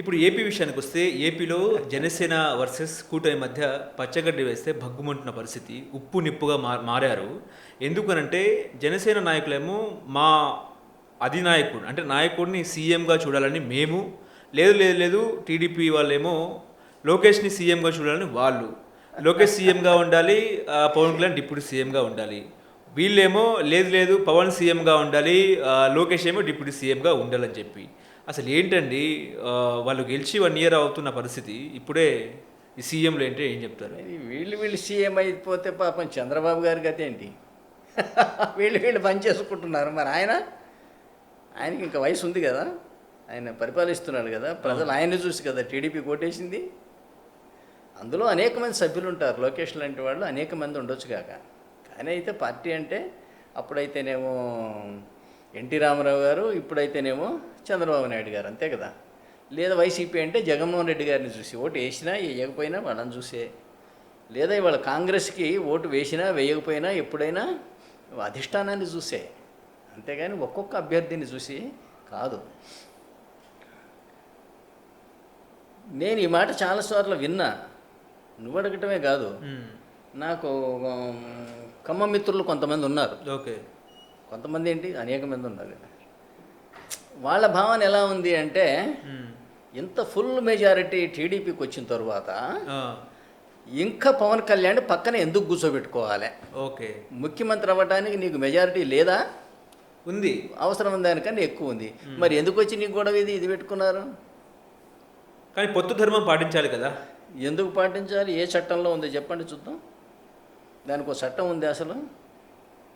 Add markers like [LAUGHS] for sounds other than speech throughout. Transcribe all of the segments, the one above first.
ఇప్పుడు ఏపీ విషయానికి వస్తే ఏపీలో జనసేన వర్సెస్ కూటమి మధ్య పచ్చగడ్డి వేస్తే భగ్గుమంటున్న పరిస్థితి ఉప్పు నిప్పుగా మారారు. ఎందుకనంటే జనసేన నాయకులేమో మా అధినాయకుడు అంటే నాయకుడిని సీఎంగా చూడాలని మేము లేదు లేదు లేదు టీడీపీ వాళ్ళేమో లోకేష్ని సీఎంగా చూడాలని వాళ్ళు. లోకేష్ సీఎంగా ఉండాలి పవన్ కళ్యాణ్ డిప్యూటీ సీఎంగా ఉండాలి. వీళ్ళేమో లేదు లేదు పవన్ సీఎంగా ఉండాలి లోకేష్ ఏమో డిప్యూటీ సీఎంగా ఉండాలని చెప్పి. అసలు ఏంటండి వాళ్ళు గెలిచి వన్ ఇయర్ అవుతున్న పరిస్థితి ఇప్పుడే ఈ సీఎంలు ఏంటి ఏం చెప్తారు? వీళ్ళు వీళ్ళు సీఎం అయిపోతే పాపం చంద్రబాబు గారి గతి ఏంటి? [LAUGHS] వీళ్ళు వీళ్ళు పని చేసుకుంటున్నారు. మరి ఆయన ఆయనకి ఇంకా వయసు ఉంది కదా ఆయన పరిపాలిస్తున్నాడు కదా ప్రజలు ఆయన్ని చూసి కదా టీడీపీ కొట్టేసింది అందులో అనేక మంది సభ్యులు ఉంటారు. లోకేష్ లాంటి వాళ్ళు అనేక మంది ఉండొచ్చు కాక. కానీ అయితే పార్టీ అంటే అప్పుడైతేనేమో ఎన్టీ రామారావు గారు ఇప్పుడైతేనేమో చంద్రబాబు నాయుడు గారు అంతే కదా? లేదా వైసీపీ అంటే జగన్మోహన్ రెడ్డి గారిని చూసి ఓటు వేసినా వేయకపోయినా వాళ్ళని చూసే. లేదా ఇవాళ కాంగ్రెస్కి ఓటు వేసినా వేయకపోయినా ఎప్పుడైనా అధిష్టానాన్ని చూసే. అంతేగాని ఒక్కొక్క అభ్యర్థిని చూసి కాదు. నేను ఈ మాట చాలాసార్లు విన్నా. నువ్వు అడగటమే కాదు. నాకు ఖమ్మం మిత్రులు కొంతమంది ఉన్నారు. ఓకే. కొంతమంది ఏంటి? అనేక మంది ఉన్నారు. వాళ్ళ భావన ఎలా ఉంది అంటే. ఇంత ఫుల్ మెజారిటీ టీడీపీకి వచ్చిన తర్వాత ఇంకా పవన్ కళ్యాణ్ పక్కన ఎందుకు కూర్చోబెట్టుకోవాలి? ఓకే. ముఖ్యమంత్రి అవ్వడానికి నీకు మెజారిటీ లేదా? ఉంది. అవసరం దానికన్నా ఎక్కువ ఉంది. మరి ఎందుకు వచ్చి నీకు గొడవ ఇది ఇది పెట్టుకున్నారు? కానీ పొత్తు ధర్మం పాటించాలి కదా. ఎందుకు పాటించాలి? ఏ చట్టంలో ఉందో? చెప్పండి చూద్దాం. దానికి ఒక చట్టం ఉంది అసలు.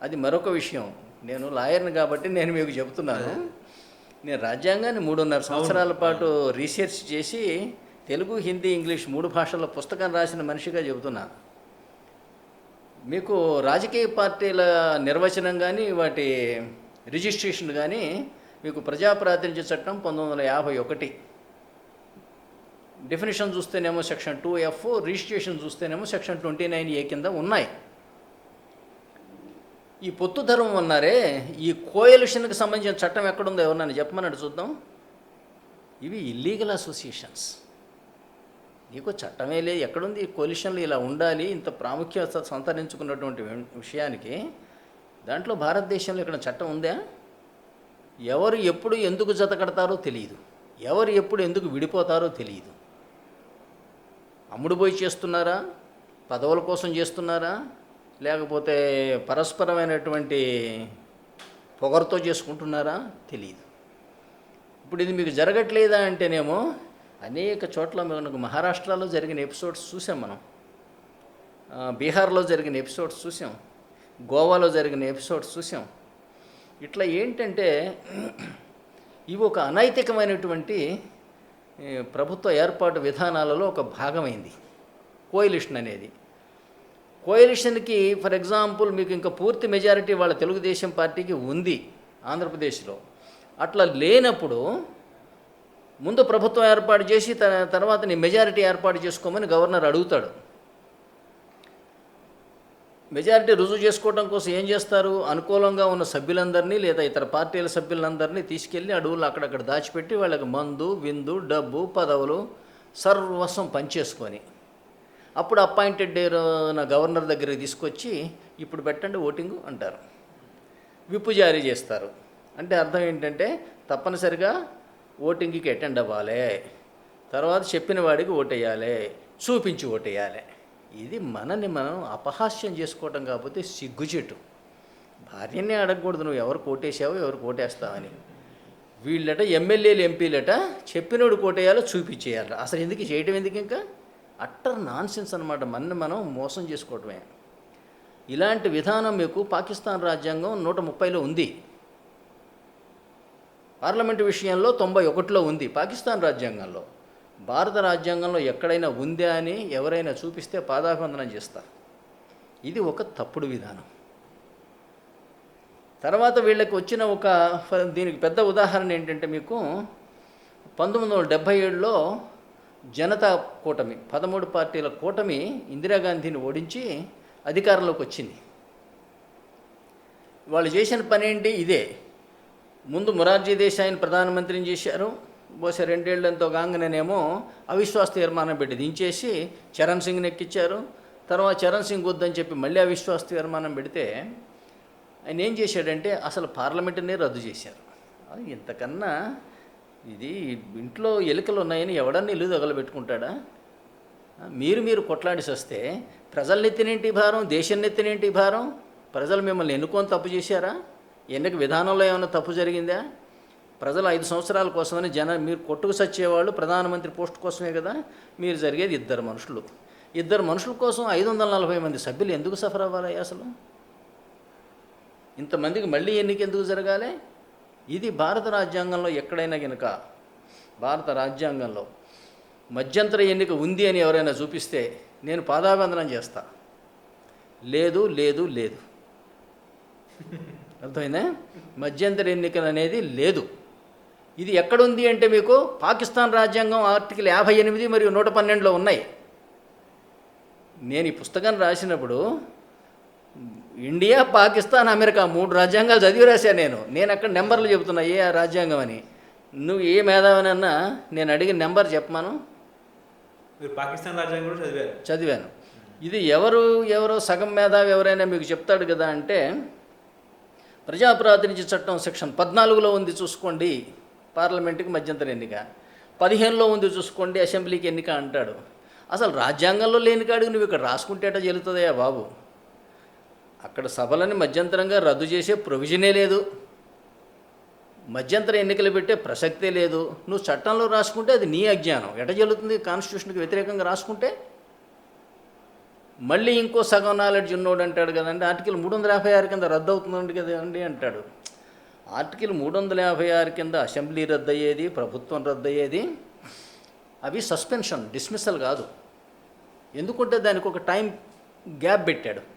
అది మరొక విషయం. నేను లాయర్ని కాబట్టి నేను మీకు చెబుతున్నాను నేను రాజ్యాంగాన్ని మూడున్నర సంవత్సరాల పాటు రీసెర్చ్ చేసి తెలుగు హిందీ ఇంగ్లీష్ మూడు భాషల్లో పుస్తకం రాసిన మనిషిగా చెబుతున్నా. మీకు రాజకీయ పార్టీల నిర్వచనం కానీ వాటి రిజిస్ట్రేషన్ కానీ మీకు ప్రజా ప్రాతినిధ్య చట్టం పంతొమ్మిది వందల యాభై ఒకటి. డెఫినేషన్ చూస్తేనేమో సెక్షన్ టూ ఎఫ్ రిజిస్ట్రేషన్ చూస్తేనేమో సెక్షన్ ట్వంటీ నైన్ ఏ కింద ఉన్నాయి. ఈ పొత్తు ధర్మం అన్నారే ఈ కోయలుషన్కి సంబంధించిన చట్టం ఎక్కడుందో ఎవరన్నా చెప్పమన్నాడు చూద్దాం. ఇవి ఇల్లీగల్ అసోసియేషన్స్ నీకు చట్టమే లేదు ఎక్కడుంది? ఈ ఇలా ఉండాలి ఇంత ప్రాముఖ్యత సంతరించుకున్నటువంటి వి- విషయానికి. దాంట్లో భారతదేశంలో ఇక్కడ చట్టం ఉందా? ఎవరు ఎప్పుడు ఎందుకు జత కడతారో తెలియదు. ఎవరు ఎప్పుడు ఎందుకు విడిపోతారో తెలియదు. అమ్ముడుపోయి చేస్తున్నారా? పదవుల కోసం చేస్తున్నారా? లేకపోతే పరస్పరమైనటువంటి పొగరుతో చేసుకుంటున్నారా? తెలియదు ఇప్పుడు ఇది మీకు జరగట్లేదా అంటేనేమో అనేక చోట్ల మనకు మహారాష్ట్రలో జరిగిన ఎపిసోడ్స్ చూసాం మనం. బీహార్లో జరిగిన ఎపిసోడ్స్ చూసాం. గోవాలో జరిగిన ఎపిసోడ్స్ చూసాం. ఇట్లా ఏంటంటే ఇవి ఒక అనైతికమైనటువంటి ప్రభుత్వ ఏర్పాటు విధానాలలో ఒక భాగమైంది. కోయిలిషన్ అనేది. కోయలిషన్కి ఫర్ ఎగ్జాంపుల్ మీకు ఇంకా పూర్తి మెజారిటీ వాళ్ళ తెలుగుదేశం పార్టీకి ఉంది ఆంధ్రప్రదేశ్లో. అట్లా లేనప్పుడు ముందు ప్రభుత్వం ఏర్పాటు చేసి త- తర్వాత నీ మెజారిటీ ఏర్పాటు చేసుకోమని గవర్నర్ అడుగుతాడు. మెజారిటీ రుజువు చేసుకోవడం కోసం ఏం చేస్తారు? అనుకూలంగా ఉన్న సభ్యులందరినీ లేదా ఇతర పార్టీల సభ్యులందరినీ తీసుకెళ్ళి అడవులు అక్కడక్కడ దాచిపెట్టి వాళ్ళకి మందు విందు డబ్బు పదవులు సర్వస్వం పనిచేసుకొని అప్పుడు అపాయింటెడ్ నా గవర్నర్ దగ్గరికి తీసుకొచ్చి ఇప్పుడు పెట్టండి ఓటింగు అంటారు. విప్పు జారీ చేస్తారు. అంటే అర్థం ఏంటంటే తప్పనిసరిగా ఓటింగ్కి అటెండ్ అవ్వాలి. తర్వాత చెప్పిన వాడికి ఓటేయాలి. చూపించి ఓటేయాలి. ఇది మనని మనం అపహాస్యం చేసుకోవటం కాకపోతే సిగ్గుచెట్టు భార్యనే అడగకూడదు నువ్వు ఎవరు కోటేసావో ఎవరు కోటేస్తావని వీళ్ళట ఎమ్మెల్యేలు ఎంపీలట చెప్పినోడు కోటేయాలో చూపించేయాలి అసలు ఎందుకు? చేయటం ఎందుకు ఇంకా? అట్టర్ నాన్సెన్స్ అనమాట మనని మనం మోసం చేసుకోవటమే. ఇలాంటి విధానం మీకు పాకిస్తాన్ రాజ్యాంగం నూట ముప్పైలో ఉంది. పార్లమెంటు విషయంలో తొంభై ఒకటిలో ఉంది పాకిస్తాన్ రాజ్యాంగంలో. భారత రాజ్యాంగంలో ఎక్కడైనా ఉందా అని ఎవరైనా చూపిస్తే పాదాభివందనం చేస్తారు. ఇది ఒక తప్పుడు విధానం. తర్వాత వీళ్ళకి వచ్చిన ఒక దీనికి పెద్ద ఉదాహరణ ఏంటంటే మీకు పంతొమ్మిది వందల డెబ్భై ఏడులో జనతా కూటమి పదమూడు పార్టీల కూటమి ఇందిరాగాంధీని ఓడించి అధికారంలోకి వచ్చింది. వాళ్ళు చేసిన పని ఏంటి? ఇదే. ముందు మొరార్జీ దేశాయిని ప్రధానమంత్రిని చేశారు. బహుశా రెండేళ్ళంతో కాంగనేమో అవిశ్వాస తీర్మానం పెట్టి దించేసి చరణ్ సింగ్ని ఎక్కించారు తర్వాత చరణ్ సింగ్ వద్దని చెప్పి మళ్ళీ అవిశ్వాస తీర్మానం పెడితే ఆయన ఏం చేశాడంటే అసలు పార్లమెంటునే రద్దు చేశారు. ఇంతకన్నా ఇది ఇంట్లో ఎలుకలు ఉన్నాయని ఎవడన్నా ఇల్లు తగలబెట్టుకుంటాడా? మీరు మీరు కొట్లాడిసి వస్తే ప్రజల నెత్తినేంటి భారం? దేశం నెత్తినేంటి భారం? ప్రజలు మిమ్మల్ని ఎన్నుకొని తప్పు చేశారా? ఎన్నిక విధానంలో ఏమైనా తప్పు జరిగిందా? ప్రజలు ఐదు సంవత్సరాల కోసమని జన మీరు కొట్టుకు సచ్చేవాళ్ళు ప్రధానమంత్రి పోస్ట్ కోసమే కదా? మీరు జరిగేది ఇద్దరు మనుషులు. ఇద్దరు మనుషుల కోసం ఐదు వందల నలభై మంది సభ్యులు ఎందుకు సఫర్ అవ్వాలి అసలు? ఇంతమందికి మళ్ళీ ఎన్నిక ఎందుకు జరగాలి? ఇది భారత రాజ్యాంగంలో ఎక్కడైనా కనుక భారత రాజ్యాంగంలో మధ్యంతర ఎన్నిక ఉంది అని ఎవరైనా చూపిస్తే నేను పాదాభందనం చేస్తా. లేదు లేదు లేదు. అర్థమైందా? మధ్యంతర ఎన్నికలు అనేది లేదు. ఇది ఎక్కడుంది అంటే మీకు పాకిస్తాన్ రాజ్యాంగం ఆర్టికల్ యాభై ఎనిమిది మరియు నూట పన్నెండులో ఉన్నాయి. నేను ఈ పుస్తకం రాసినప్పుడు ఇండియా పాకిస్తాన్ అమెరికా మూడు రాజ్యాంగాలు చదివి రాశాను నేను. నేను అక్కడ నెంబర్లు చెబుతున్నా ఏ రాజ్యాంగం అని. నువ్వు ఏ మేధావినన్నా నేను అడిగిన నెంబర్ చెప్పమాను. మీరు పాకిస్తాన్ రాజ్యాంగం కూడా చదివారు? చదివాను. ఇది ఎవరు ఎవరో సగం మేధావి ఎవరైనా మీకు చెప్తాడు కదా అంటే ప్రజాప్రాతినిధ్య చట్టం సెక్షన్ పద్నాలుగులో ఉంది చూసుకోండి పార్లమెంటుకి మధ్యంతర ఎన్నిక. పదిహేనులో ఉంది చూసుకోండి అసెంబ్లీకి ఎన్నిక అంటాడు. అసలు రాజ్యాంగంలో లేని కాడికి నువ్వు ఇక్కడ రాసుకుంటేట చెల్లుతుందయ్యా బాబు. అక్కడ సభలని మధ్యంతరంగా రద్దు చేసే ప్రొవిజనే లేదు. మధ్యంతర ఎన్నికలు పెట్టే ప్రసక్తే లేదు. నువ్వు చట్టంలో రాసుకుంటే అది నీ అజ్ఞానం. ఎట జరుగుతుంది? కాన్స్టిట్యూషన్కి వ్యతిరేకంగా రాసుకుంటే? మళ్ళీ ఇంకో సగం నాలెడ్జ్ ఉన్నోడు అంటాడు కదండి. ఆర్టికల్ మూడు వందల యాభై ఆరు కింద రద్దు అవుతుందండి కదండి అంటాడు. ఆర్టికల్ మూడు వందల యాభై ఆరు కింద అసెంబ్లీ రద్దు అయ్యేది ప్రభుత్వం రద్దు అయ్యేది అవి సస్పెన్షన్ డిస్మిసల్ కాదు. ఎందుకంటే దానికి ఒక టైం గ్యాప్ పెట్టాడు.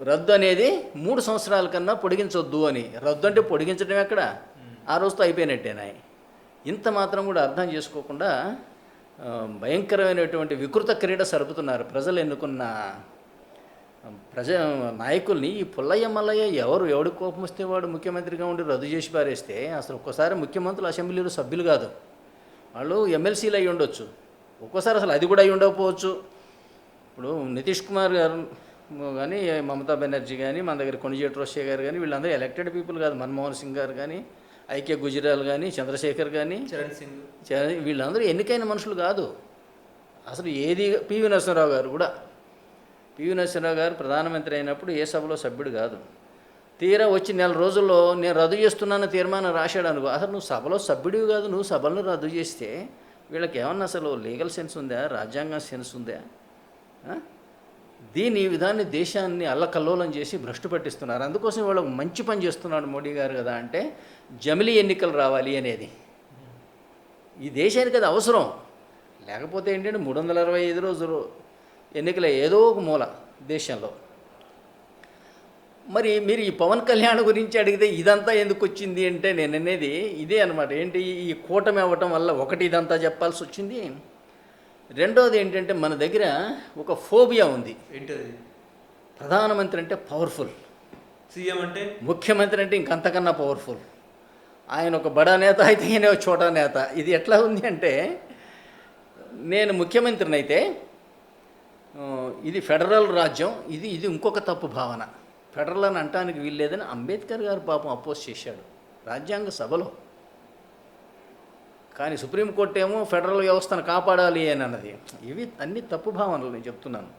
రద్దు అనేది మూడు సంవత్సరాల కన్నా పొడిగించొద్దు అని. రద్దు అంటే పొడిగించడం ఎక్కడ? ఆ రోజుతో అయిపోయినట్టేనాయి ఇంత మాత్రం కూడా అర్థం చేసుకోకుండా భయంకరమైనటువంటి వికృత క్రీడ సరుపుతున్నారు ప్రజలు ఎన్నుకున్న ప్రజ నాయకుల్ని. ఈ పుల్లయ్య మల్లయ్య ఎవరు? ఎవడు కోపం వస్తే వాడు ముఖ్యమంత్రిగా ఉండి రద్దు చేసి పారేస్తే అసలు ఒక్కోసారి ముఖ్యమంత్రులు అసెంబ్లీలో సభ్యులు కాదు. వాళ్ళు ఎమ్మెల్సీలు అయి ఉండొచ్చు ఒక్కోసారి అసలు అది కూడా అయి ఉండకపోవచ్చు ఇప్పుడు నితీష్ కుమార్ గారు కానీ మమతా బెనర్జీ కానీ మన దగ్గర కొణిజేటి రోషే గారు కానీ వీళ్ళందరూ ఎలక్టెడ్ పీపుల్ కాదు. మన్మోహన్ సింగ్ గారు కానీ ఐకే గుజరాల్ కానీ చంద్రశేఖర్ కానీ చరణ్ సింగ్. వీళ్ళందరూ ఎన్నికైన మనుషులు కాదు. అసలు ఏది పివి నరసింహరావు గారు కూడా. పివి నరసింహరావు గారు ప్రధానమంత్రి అయినప్పుడు ఏ సభలో సభ్యుడు కాదు. తీరా వచ్చి నెల రోజుల్లో నేను రద్దు చేస్తున్నాను తీర్మానం రాశాడు అనుకో అసలు నువ్వు సభలో సభ్యుడివి కాదు. నువ్వు సభలను రద్దు చేస్తే వీళ్ళకి ఏమన్నా అసలు లీగల్ సెన్స్ ఉందా? రాజ్యాంగ సెన్స్ ఉందా? దీని ఈ విధాన్ని దేశాన్ని అల్లకల్లోలం చేసి భ్రష్టు పట్టిస్తున్నారు. అందుకోసం వాళ్ళకు మంచి పని చేస్తున్నాడు మోడీ గారు కదా అంటే జమిలీ ఎన్నికలు రావాలి అనేది. ఈ దేశానికి అది అవసరం. లేకపోతే ఏంటంటే మూడు వందల అరవై ఐదు రోజులు ఎన్నికల ఏదో ఒక మూల దేశంలో. మరి మీరు ఈ పవన్ కళ్యాణ్ గురించి అడిగితే ఇదంతా ఎందుకు వచ్చింది అంటే నేను అనేది ఇదే అనమాట ఏంటి ఈ కూటమి అవ్వటం వల్ల ఒకటి ఇదంతా చెప్పాల్సి వచ్చింది? రెండోది ఏంటంటే మన దగ్గర ఒక ఫోబియా ఉంది. ఏంటది? ప్రధానమంత్రి అంటే పవర్ఫుల్. సీఎం అంటే? ముఖ్యమంత్రి అంటే ఇంకంతకన్నా పవర్ఫుల్. ఆయన ఒక బడా నేత అయితే ఈయన చోటా నేత. ఇది ఎట్లా ఉంది అంటే నేను ముఖ్యమంత్రిని అయితే ఇది ఫెడరల్ రాజ్యం ఇది ఇది ఇంకొక తప్పు భావన. ఫెడరల్ అని అంటానికి వీల్లేదని అంబేద్కర్ గారు పాపం అపోజ్ చేశాడు. రాజ్యాంగ సభలో. కానీ సుప్రీంకోర్టు ఏమో ఫెడరల్ వ్యవస్థను కాపాడాలి అని అన్నది. ఇవి అన్ని తప్పు భావనలు నేను చెప్తున్నాను.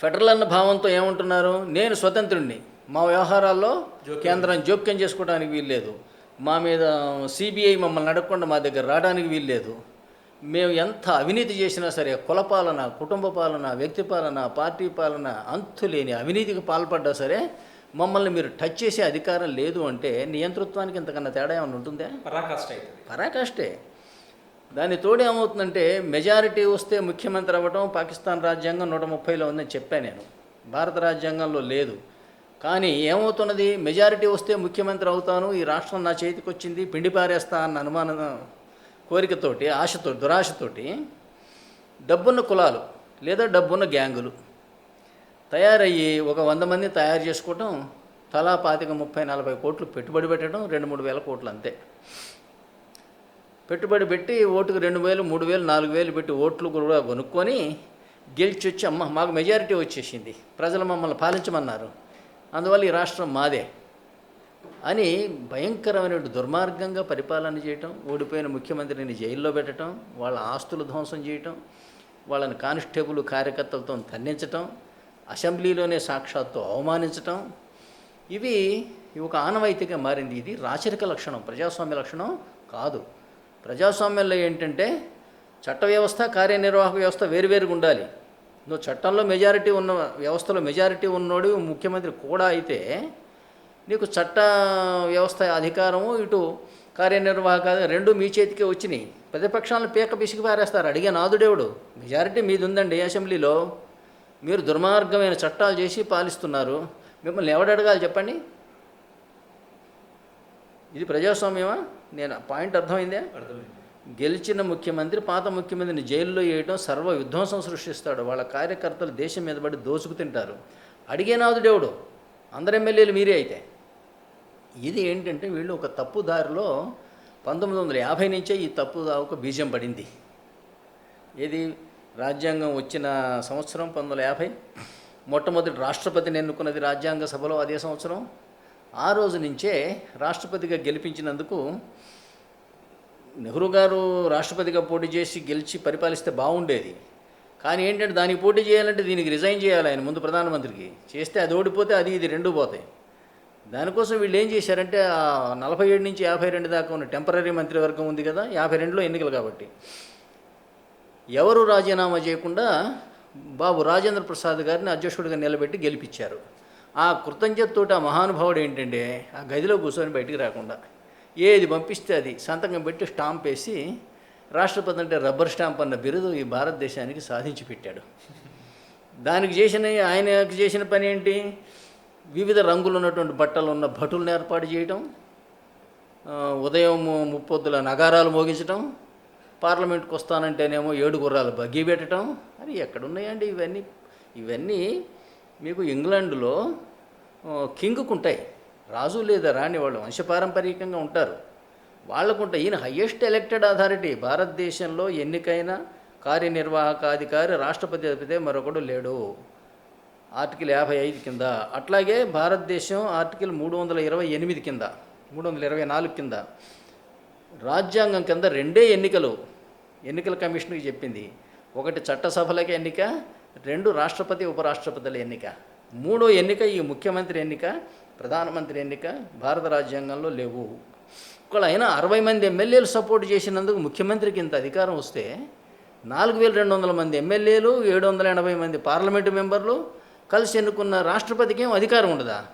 ఫెడరల్ అన్న భావంతో ఏమంటున్నారు? నేను స్వతంత్రుణ్ణి. మా వ్యవహారాల్లో కేంద్రం జోక్యం చేసుకోవడానికి వీల్లేదు. మా మీద సిబిఐ మమ్మల్ని అడగకుండా మా దగ్గర రావడానికి వీల్లేదు. మేము ఎంత అవినీతి చేసినా సరే కులపాలన కుటుంబ పాలన వ్యక్తి పాలన పార్టీ పాలన అంతులేని అవినీతికి పాల్పడ్డా సరే మమ్మల్ని మీరు టచ్ చేసే అధికారం లేదు అంటే నియంతృత్వానికి ఇంతకన్నా తేడా ఏమైనా ఉంటుందా? పరాకాష్ట పరాకాష్టే. దాని తోడు ఏమవుతుందంటే మెజారిటీ వస్తే ముఖ్యమంత్రి అవ్వడం పాకిస్తాన్ రాజ్యాంగం నూట ముప్పైలో ఉందని చెప్పాను నేను. భారత రాజ్యాంగంలో లేదు. కానీ ఏమవుతున్నది? మెజారిటీ వస్తే ముఖ్యమంత్రి అవుతాను ఈ రాష్ట్రం నా చేతికి వచ్చింది పిండి పారేస్తా అన్న అనుమానం కోరికతోటి ఆశతో దురాశతోటి డబ్బున్న కులాలు లేదా డబ్బున్న గ్యాంగులు తయారయ్యి ఒక వంద మంది తయారు చేసుకోవటం తలా పాతిక ముప్పై నలభై కోట్లు పెట్టుబడి పెట్టడం రెండు మూడు వేల కోట్లు అంతే. పెట్టుబడి పెట్టి ఓటుకు రెండు వేలు మూడు వేలు నాలుగు వేలు పెట్టి ఓట్లు కూడా కొనుక్కొని గెలిచి వచ్చి అమ్మ మాకు మెజారిటీ వచ్చేసింది. ప్రజలు మమ్మల్ని పాలించమన్నారు. అందువల్ల ఈ రాష్ట్రం మాదే అని భయంకరమైన దుర్మార్గంగా పరిపాలన చేయటం ఓడిపోయిన ముఖ్యమంత్రిని జైల్లో పెట్టడం వాళ్ళ ఆస్తులు ధ్వంసం చేయటం వాళ్ళని కానిస్టేబుల్ కార్యకర్తలతో తన్నించటం అసెంబ్లీలోనే సాక్షాత్తు అవమానించటం. ఇవి ఒక ఆనవాయితీగా మారింది. ఇది రాచరిక లక్షణం ప్రజాస్వామ్య లక్షణం కాదు. ప్రజాస్వామ్యంలో ఏంటంటే చట్ట వ్యవస్థ కార్యనిర్వాహక వ్యవస్థ వేరువేరుగా ఉండాలి. నువ్వు చట్టంలో మెజారిటీ ఉన్న వ్యవస్థలో మెజారిటీ ఉన్నోడు ముఖ్యమంత్రి కూడా అయితే నీకు చట్ట వ్యవస్థ అధికారము ఇటు కార్యనిర్వాహక రెండు మీ చేతికే వచ్చినాయి. ప్రతిపక్షాలను పీక పిసికి పారేస్తారు. అడిగే నాదుడేవుడు? మెజారిటీ మీది ఉందండి అసెంబ్లీలో. మీరు దుర్మార్గమైన చట్టాలు చేసి పాలిస్తున్నారు. మిమ్మల్ని ఎవడు అడగాలి చెప్పండి? ఇది ప్రజాస్వామ్యమా? నేను పాయింట్ అర్థమైందే? అర్థమైంది. గెలిచిన ముఖ్యమంత్రి పాత ముఖ్యమంత్రిని జైల్లో వేయడం సర్వ విధ్వంసం సృష్టిస్తాడు. వాళ్ళ కార్యకర్తలు దేశం మీద పడి దోచుకు తింటారు. అడిగే నాదుడేవుడు అందరు ఎమ్మెల్యేలు మీరే అయితే. ఇది ఏంటంటే వీళ్ళు ఒక తప్పు దారిలో పంతొమ్మిది వందల యాభై నుంచే ఈ తప్పు దావుకు బీజం పడింది. ఏది? రాజ్యాంగం వచ్చిన సంవత్సరం పంతొమ్మిది వందల యాభై. మొట్టమొదటి రాష్ట్రపతిని ఎన్నుకున్నది రాజ్యాంగ సభలో అదే సంవత్సరం. ఆ రోజు నుంచే రాష్ట్రపతిగా గెలిపించినందుకు నెహ్రూ గారు రాష్ట్రపతిగా పోటీ చేసి గెలిచి పరిపాలిస్తే బాగుండేది. కానీ ఏంటంటే దానికి పోటీ చేయాలంటే దీనికి రిజైన్ చేయాలి ఆయన ముందు ప్రధానమంత్రికి. చేస్తే అది ఓడిపోతే అది ఇది రెండు పోతాయి. దానికోసం వీళ్ళు ఏం చేశారంటే ఆ నలభై ఏడు నుంచి యాభై రెండు దాకా ఉన్న టెంపరీ మంత్రివర్గం ఉంది కదా యాభై రెండులో ఎన్నికలు కాబట్టి. ఎవరు రాజీనామా చేయకుండా బాబు రాజేంద్ర ప్రసాద్ గారిని అధ్యక్షుడిగా నిలబెట్టి గెలిపించారు. ఆ కృతజ్ఞతతోటి ఆ మహానుభావుడు ఏంటంటే ఆ గదిలో కూర్చొని బయటికి రాకుండా ఏది పంపిస్తే అది సంతకం పెట్టి స్టాంప్ వేసి రాష్ట్రపతి అంటే రబ్బర్ స్టాంప్ అన్న బిరుదు ఈ భారతదేశానికి సాధించి పెట్టాడు. దానికి చేసిన ఆయనకు చేసిన పని ఏంటి? వివిధ రంగులు ఉన్నటువంటి బట్టలు ఉన్న భటులను ఏర్పాటు చేయటం ఉదయం ముప్పొద్దుల నగారాలు మోగించటం పార్లమెంట్కి వస్తానంటేనేమో ఏడు గుర్రాలు బగ్గి పెట్టడం. అది ఎక్కడున్నాయండి ఇవన్నీ? ఇవన్నీ మీకు ఇంగ్లాండ్లో కింగ్కు ఉంటాయి రాజు లేదా రాణి వాళ్ళు వంశపారంపరికంగా ఉంటారు. వాళ్ళకుంటాయి ఈయన హయ్యెస్ట్ ఎలక్టెడ్ అథారిటీ. భారతదేశంలో ఎన్నికైన కార్యనిర్వాహకాధికారి రాష్ట్రపతి అధిపతి మరొకడు లేడు. ఆర్టికల్ యాభై ఐదు కింద. అట్లాగే భారతదేశం ఆర్టికల్ మూడు వందల ఇరవై ఎనిమిది కింద మూడు వందల ఇరవై నాలుగు కింద. రాజ్యాంగం కింద రెండే ఎన్నికలు. ఎన్నికల కమిషన్కి చెప్పింది. ఒకటి చట్టసభలకి ఎన్నిక రెండు రాష్ట్రపతి ఉపరాష్ట్రపతుల ఎన్నిక. మూడో ఎన్నిక ఈ ముఖ్యమంత్రి ఎన్నిక ప్రధానమంత్రి ఎన్నిక భారత రాజ్యాంగంలో లేవు. ఒకవేళ అయినా అరవై మంది ఎమ్మెల్యేలు సపోర్ట్ చేసినందుకు ముఖ్యమంత్రికి ఇంత అధికారం వస్తే నాలుగు వేల రెండు వందల మంది ఎమ్మెల్యేలు ఏడు వందల ఎనభై మంది పార్లమెంటు మెంబర్లు కలిసి ఎన్నుకున్న రాష్ట్రపతికి ఏం అధికారం ఉండదా?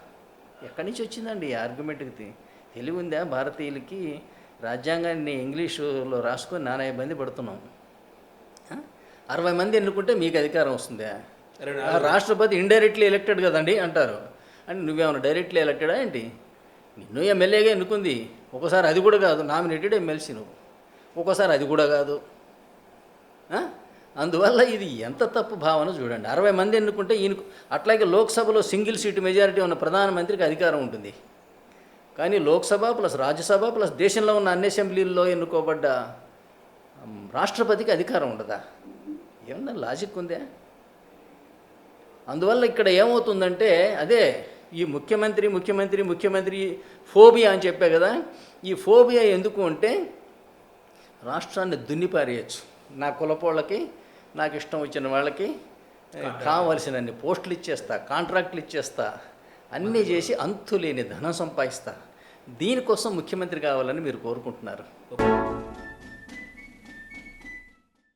ఎక్కడి నుంచి వచ్చిందండి ఈ ఆర్గ్యుమెంట్కి? తెలివి ఉందా భారతీయులకి? రాజ్యాంగాన్ని ఇంగ్లీషులో రాసుకొని నానా ఇబ్బంది పడుతున్నాం? అరవై మంది ఎన్నుకుంటే మీకు అధికారం వస్తుందా. రాష్ట్రపతి ఇండైరెక్ట్లీ ఎలక్టెడ్ కదండి అంటారు. అంటే నువ్వేమైనా డైరెక్ట్లీ ఎలక్టెడా ఏంటి? నిన్ను ఎమ్మెల్యేగా ఎన్నుకుంది. ఒకసారి అది కూడా కాదు నామినేటెడ్ ఎమ్మెల్సీ నువ్వు. ఒక్కోసారి అది కూడా కాదు? అందువల్ల ఇది ఎంత తప్పు భావన చూడండి. అరవై మంది ఎన్నుకుంటే ఈయనకు అట్లాగే లోక్సభలో సింగిల్ సీటు మెజారిటీ ఉన్న ప్రధానమంత్రికి అధికారం ఉంటుంది. కానీ లోక్సభ ప్లస్ రాజ్యసభ ప్లస్ దేశంలో ఉన్న అన్ని అసెంబ్లీల్లో ఎన్నుకోబడ్డ రాష్ట్రపతికి అధికారం ఉండదా? ఏమన్నా లాజిక్ ఉందే? అందువల్ల ఇక్కడ ఏమవుతుందంటే అదే ఈ ముఖ్యమంత్రి ముఖ్యమంత్రి ముఖ్యమంత్రి ఫోబియా అని చెప్పే కదా ఈ ఫోబియా ఎందుకు అంటే రాష్ట్రాన్ని దున్నిపారేయచ్చు. నా కులపోళ్ళకి నాకు ఇష్టం వచ్చిన వాళ్ళకి కావలసినన్ని పోస్టులు ఇచ్చేస్తా కాంట్రాక్టులు ఇచ్చేస్తా అన్నీ చేసి అంతులేని ధనం సంపాదిస్తా. దీనికోసం ముఖ్యమంత్రి కావాలని మీరు కోరుకుంటున్నారు.